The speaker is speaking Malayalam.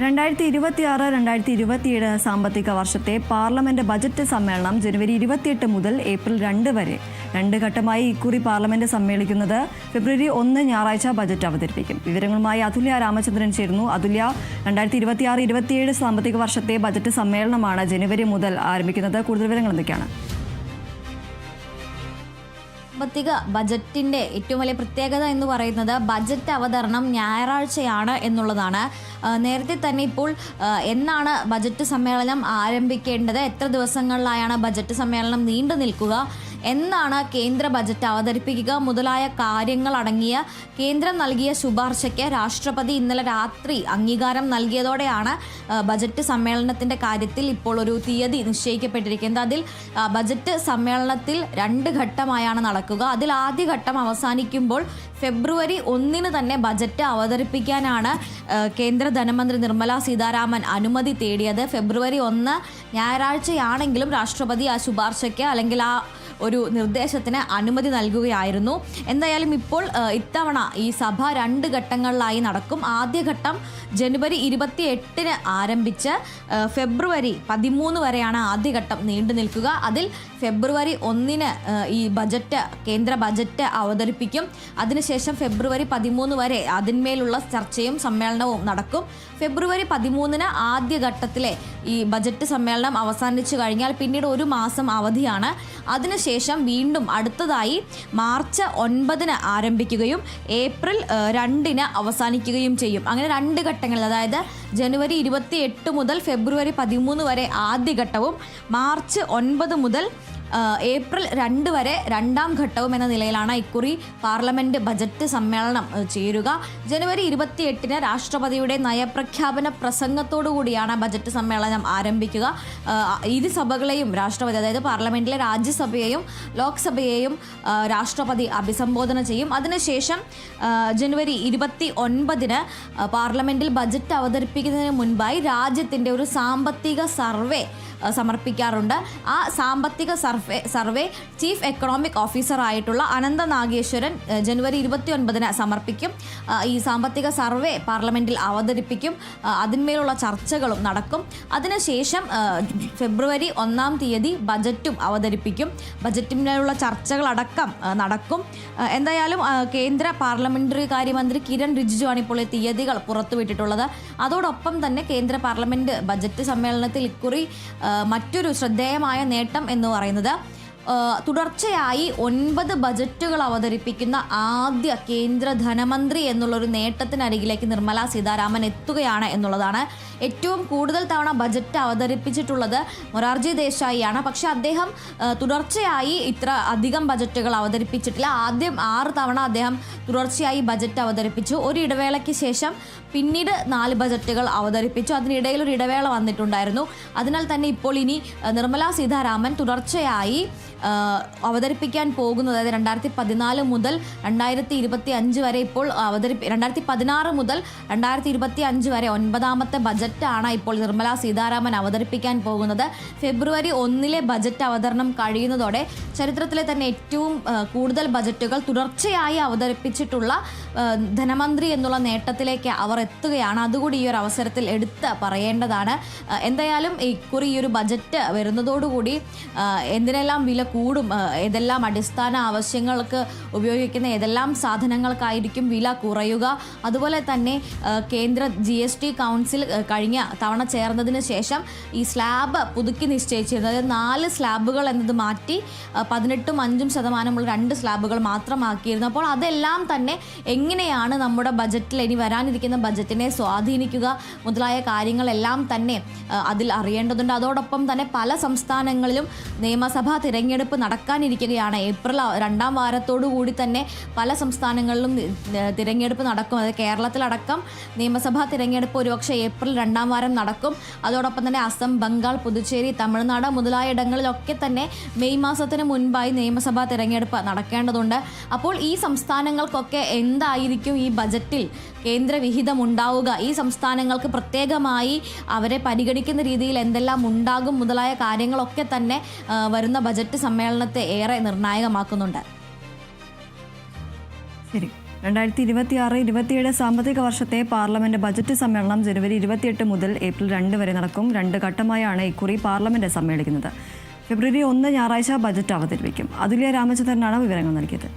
രണ്ടായിരത്തി ഇരുപത്തിയാറ് രണ്ടായിരത്തി ഇരുപത്തിയേഴ് സാമ്പത്തിക വർഷത്തെ പാർലമെന്റ് ബജറ്റ് സമ്മേളനം ജനുവരി ഇരുപത്തിയെട്ട് മുതൽ ഏപ്രിൽ രണ്ട് വരെ. രണ്ട് ഘട്ടമായി ഇക്കുറി പാർലമെന്റ് സമ്മേളിക്കുന്നത് ഫെബ്രുവരി ഒന്ന് ഞായറാഴ്ച ബജറ്റ് അവതരിപ്പിക്കും. വിവരങ്ങളുമായി അതുല്യ രാമചന്ദ്രൻ ചേരുന്നു. അതുല്യ രണ്ടായിരത്തി ഇരുപത്തിയാറ് ഇരുപത്തിയേഴ് സാമ്പത്തിക വർഷത്തെ ബജറ്റ് സമ്മേളനമാണ് ജനുവരി മുതൽ ആരംഭിക്കുന്നത്. കൂടുതൽ വിവരങ്ങൾ എന്തൊക്കെയാണ്? സാമ്പത്തിക ബജറ്റിന്റെ ഏറ്റവും വലിയ പ്രത്യേകത എന്ന് പറയുന്നത് ബജറ്റ് അവതരണം ഞായറാഴ്ചയാണ് എന്നുള്ളതാണ്. നേരത്തെ തന്നെ ഇപ്പോൾ എന്നാണ് ബജറ്റ് സമ്മേളനം ആരംഭിക്കേണ്ടത്? എത്ര ദിവസങ്ങളിലായാണ് ബജറ്റ് സമ്മേളനം നീണ്ടു നിൽക്കുക? എന്നാണ് കേന്ദ്ര ബജറ്റ് അവതരിപ്പിക്കുക. മുതലായ കാര്യങ്ങൾ അടങ്ങിയ കേന്ദ്രം നൽകിയ ശുപാർശയ്ക്ക് രാഷ്ട്രപതി ഇന്നലെ രാത്രി അംഗീകാരം നൽകിയതോടെയാണ് ബജറ്റ് സമ്മേളനത്തിന്റെ കാര്യത്തിൽ ഇപ്പോൾ ഒരു തീയതി നിശ്ചയിക്കപ്പെട്ടിരിക്കുന്നത്. അതിൽ ബജറ്റ് സമ്മേളനത്തിൽ രണ്ട് ഘട്ടമായാണ് നടക്കുക. അതിൽ ആദ്യ ഘട്ടം അവസാനിക്കുമ്പോൾ ഫെബ്രുവരി ഒന്നിന് തന്നെ ബജറ്റ് അവതരിപ്പിക്കാനാണ് കേന്ദ്ര ധനമന്ത്രി നിർമ്മല സീതാരാമൻ അനുമതി തേടിയത്. ഫെബ്രുവരി ഒന്ന് ഞായറാഴ്ചയാണെങ്കിലും രാഷ്ട്രപതി ആ ശുപാർശയ്ക്ക് അല്ലെങ്കിൽ ആ ഒരു നിർദ്ദേശത്തിന് അനുമതി നൽകുകയായിരുന്നു. എന്തായാലും ഇപ്പോൾ ഇത്തവണ ഈ സഭ രണ്ട് ഘട്ടങ്ങളിലായി നടക്കും. ആദ്യഘട്ടം ജനുവരി ഇരുപത്തി എട്ടിന് ആരംഭിച്ച് ഫെബ്രുവരി പതിമൂന്ന് വരെയാണ് ആദ്യഘട്ടം നീണ്ടു നിൽക്കുക. അതിൽ ഫെബ്രുവരി ഒന്നിന് ഈ ബജറ്റ് കേന്ദ്ര ബജറ്റ് അവതരിപ്പിക്കും. അതിനുശേഷം ഫെബ്രുവരി പതിമൂന്ന് വരെ അതിന്മേലുള്ള ചർച്ചയും സമ്മേളനവും നടക്കും. ഫെബ്രുവരി പതിമൂന്നിന് ആദ്യഘട്ടത്തിലെ ഈ ബജറ്റ് സമ്മേളനം അവസാനിച്ചു കഴിഞ്ഞാൽ പിന്നീട് ഒരു മാസം അവധിയാണ്. അതിനുശേഷം വീണ്ടും അടുത്തതായി മാർച്ച് ഒൻപതിന് ആരംഭിക്കുകയും ഏപ്രിൽ രണ്ടിന് അവസാനിക്കുകയും ചെയ്യും. അങ്ങനെ രണ്ട് ഘട്ടങ്ങളിൽ അതായത് ജനുവരി ഇരുപത്തി എട്ട് മുതൽ ഫെബ്രുവരി പതിമൂന്ന് വരെ ആദ്യ ഘട്ടവും മാർച്ച് ഒൻപത് മുതൽ ഏപ്രിൽ രണ്ട് വരെ രണ്ടാം ഘട്ടവും എന്ന നിലയിലാണ് ഇക്കുറി പാർലമെന്റ് ബജറ്റ് സമ്മേളനം ചേരുക. ജനുവരി ഇരുപത്തി എട്ടിന് രാഷ്ട്രപതിയുടെ നയപ്രഖ്യാപന പ്രസംഗത്തോടു കൂടിയാണ് ബജറ്റ് സമ്മേളനം ആരംഭിക്കുക. ഇരു സഭകളെയും രാഷ്ട്രപതി അതായത് പാർലമെന്റിലെ രാജ്യസഭയെയും ലോക്സഭയെയും രാഷ്ട്രപതി അഭിസംബോധന ചെയ്യും. അതിനുശേഷം ജനുവരി ഇരുപത്തി ഒൻപതിന് പാർലമെന്റിൽ ബജറ്റ് അവതരിപ്പിക്കുന്നതിന് മുൻപായി രാജ്യത്തിന്റെ ഒരു സാമ്പത്തിക സർവേ സമർപ്പിക്കാറുണ്ട്. ആ സാമ്പത്തിക survey survey chief economic officer ആയിട്ടുള്ള അനന്ത നാഗേശ്വരൻ ജനുവരി ഇരുപത്തി ഒൻപതിന് സമർപ്പിക്കും ഈ സാമ്പത്തിക സർവേ പാർലമെന്റിൽ അവതരിപ്പിക്കും. അതിന്മേലുള്ള ചർച്ചകളും നടക്കും. അതിനുശേഷം ഫെബ്രുവരി ഒന്നാം തീയതി ബജറ്റും അവതരിപ്പിക്കും. ബജറ്റിനുള്ള ചർച്ചകളടക്കം നടക്കും. എന്തായാലും കേന്ദ്ര പാർലമെന്ററി കാര്യമന്ത്രി കിരൺ റിജിജു ആണ് ഇപ്പോൾ ഈ തീയതികൾ പുറത്തുവിട്ടിട്ടുള്ളത്. അതോടൊപ്പം തന്നെ കേന്ദ്ര പാർലമെന്റ് ബജറ്റ് സമ്മേളനത്തിൽ ഇക്കുറി മറ്റൊരു ശ്രദ്ധേയമായ നേട്ടം എന്ന് പറയുന്നത് തുടർച്ചയായി ഒൻപത് ബജറ്റുകൾ അവതരിപ്പിക്കുന്ന ആദ്യ കേന്ദ്ര ധനമന്ത്രി എന്നുള്ളൊരു നേട്ടത്തിനരികിലേക്ക് നിർമ്മല സീതാരാമൻ എത്തുകയാണ് എന്നുള്ളതാണ് ഏറ്റവും കൂടുതൽ തവണ ബജറ്റ് അവതരിപ്പിച്ചിട്ടുള്ളത് മൊറാർജി ദേശായിയാണ്. പക്ഷേ അദ്ദേഹം തുടർച്ചയായി ഇത്ര അധികം ബജറ്റുകൾ അവതരിപ്പിച്ചിട്ടില്ല. ആദ്യം ആറ് തവണ അദ്ദേഹം തുടർച്ചയായി ബജറ്റ് അവതരിപ്പിച്ചു. ഒരു ഇടവേളയ്ക്ക് ശേഷം പിന്നീട് നാല് ബജറ്റുകൾ അവതരിപ്പിച്ചു. അതിനിടയിൽ ഒരു ഇടവേള വന്നിട്ടുണ്ടായിരുന്നു. അതിനാൽ തന്നെ ഇപ്പോൾ ഇനി നിർമ്മലാ സീതാരാമൻ തുടർച്ചയായി അവതരിപ്പിക്കാൻ പോകുന്നത്. അതായത് രണ്ടായിരത്തി പതിനാല് മുതൽ രണ്ടായിരത്തി ഇരുപത്തി അഞ്ച് വരെ ഇപ്പോൾ അവതരിപ്പി രണ്ടായിരത്തി പതിനാറ് മുതൽ രണ്ടായിരത്തി ഇരുപത്തി അഞ്ച് വരെ ഒൻപതാമത്തെ ബജറ്റാണ് ഇപ്പോൾ നിർമ്മല സീതാരാമൻ അവതരിപ്പിക്കാൻ പോകുന്നത്. ഫെബ്രുവരി ഒന്നിലെ ബജറ്റ് അവതരണം കഴിയുന്നതോടെ ചരിത്രത്തിലെ തന്നെ ഏറ്റവും കൂടുതൽ ബജറ്റുകൾ തുടർച്ചയായി അവതരിപ്പിച്ചിട്ടുള്ള ധനമന്ത്രി എന്നുള്ള നേട്ടത്തിലേക്ക് അവർ എത്തുകയാണ്. അതുകൂടി ഈ ഒരു അവസരത്തിൽ എടുത്ത് പറയേണ്ടതാണ്. എന്തായാലും ഇക്കുറി ഈ ഒരു ബജറ്റ് വരുന്നതോടുകൂടി എന്തിനെല്ലാം വില കൂടും. ഏതെല്ലാം അടിസ്ഥാന ആവശ്യങ്ങൾക്ക് ഉപയോഗിക്കുന്ന ഏതെല്ലാം സാധനങ്ങൾക്കായിരിക്കും വില കുറയുക? അതുപോലെ തന്നെ കേന്ദ്ര ജി എസ് ടി കൗൺസിൽ കഴിഞ്ഞ തവണ ചേർന്നതിന് ശേഷം ഈ സ്ലാബ് പുതുക്കി നിശ്ചയിച്ചിരുന്നത് നാല് സ്ലാബുകൾ എന്നത് മാറ്റി പതിനെട്ടും അഞ്ചും ശതമാനമുള്ള രണ്ട് സ്ലാബുകൾ മാത്രമാക്കിയിരുന്നു. അപ്പോൾ അതെല്ലാം തന്നെ എങ്ങനെയാണ് നമ്മുടെ ബജറ്റിൽ ഇനി വരാനിരിക്കുന്ന ബജറ്റിനെ സ്വാധീനിക്കുക? മുതലായ കാര്യങ്ങളെല്ലാം തന്നെ അതിൽ അറിയേണ്ടതുണ്ട്. അതോടൊപ്പം തന്നെ പല സംസ്ഥാനങ്ങളിലും നിയമസഭാ തിരഞ്ഞെടുപ്പ് നടക്കാനിരിക്കുകയാണ്. ഏപ്രിൽ രണ്ടാം വാരത്തോടു കൂടി തന്നെ പല സംസ്ഥാനങ്ങളിലും തിരഞ്ഞെടുപ്പ് നടക്കും. അതായത് കേരളത്തിലടക്കം നിയമസഭാ തിരഞ്ഞെടുപ്പ് ഒരുപക്ഷെ ഏപ്രിൽ രണ്ടാം വാരം നടക്കും. അതോടൊപ്പം തന്നെ അസം ബംഗാൾ പുതുച്ചേരി തമിഴ്നാട് മുതലായ ഇടങ്ങളിലൊക്കെ തന്നെ മെയ് മാസത്തിന് മുൻപായി നിയമസഭാ തിരഞ്ഞെടുപ്പ് നടക്കേണ്ടതുണ്ട്. അപ്പോൾ ഈ സംസ്ഥാനങ്ങൾക്കൊക്കെ എന്തായിരിക്കും ഈ ബജറ്റിൽ കേന്ദ്ര വിഹിതം ഉണ്ടാവുക ഈ സംസ്ഥാനങ്ങൾക്ക് പ്രത്യേകമായി അവരെ പരിഗണിക്കുന്ന രീതിയിൽ എന്തെല്ലാം ഉണ്ടാകും? മുതലായ കാര്യങ്ങളൊക്കെ തന്നെ വരുന്ന ബജറ്റ് സമ്മേളനത്തെ ഏറെ നിർണായകമാക്കുന്നുണ്ട്. ശരി. രണ്ടായിരത്തി ഇരുപത്തി ആറ് ഇരുപത്തിയേഴ് സാമ്പത്തിക വർഷത്തെ പാർലമെന്റ് ബജറ്റ് സമ്മേളനം ജനുവരി ഇരുപത്തിയെട്ട് മുതൽ ഏപ്രിൽ രണ്ട് വരെ നടക്കും. രണ്ട് ഘട്ടമായാണ് ഇക്കുറി പാർലമെന്റ് സമ്മേളിക്കുന്നത്. ഫെബ്രുവരി ഒന്ന് ഞായറാഴ്ച ബജറ്റ് അവതരിപ്പിക്കും. അതുല്യ രാമചന്ദ്രനാണ് വിവരങ്ങൾ നൽകിയത്.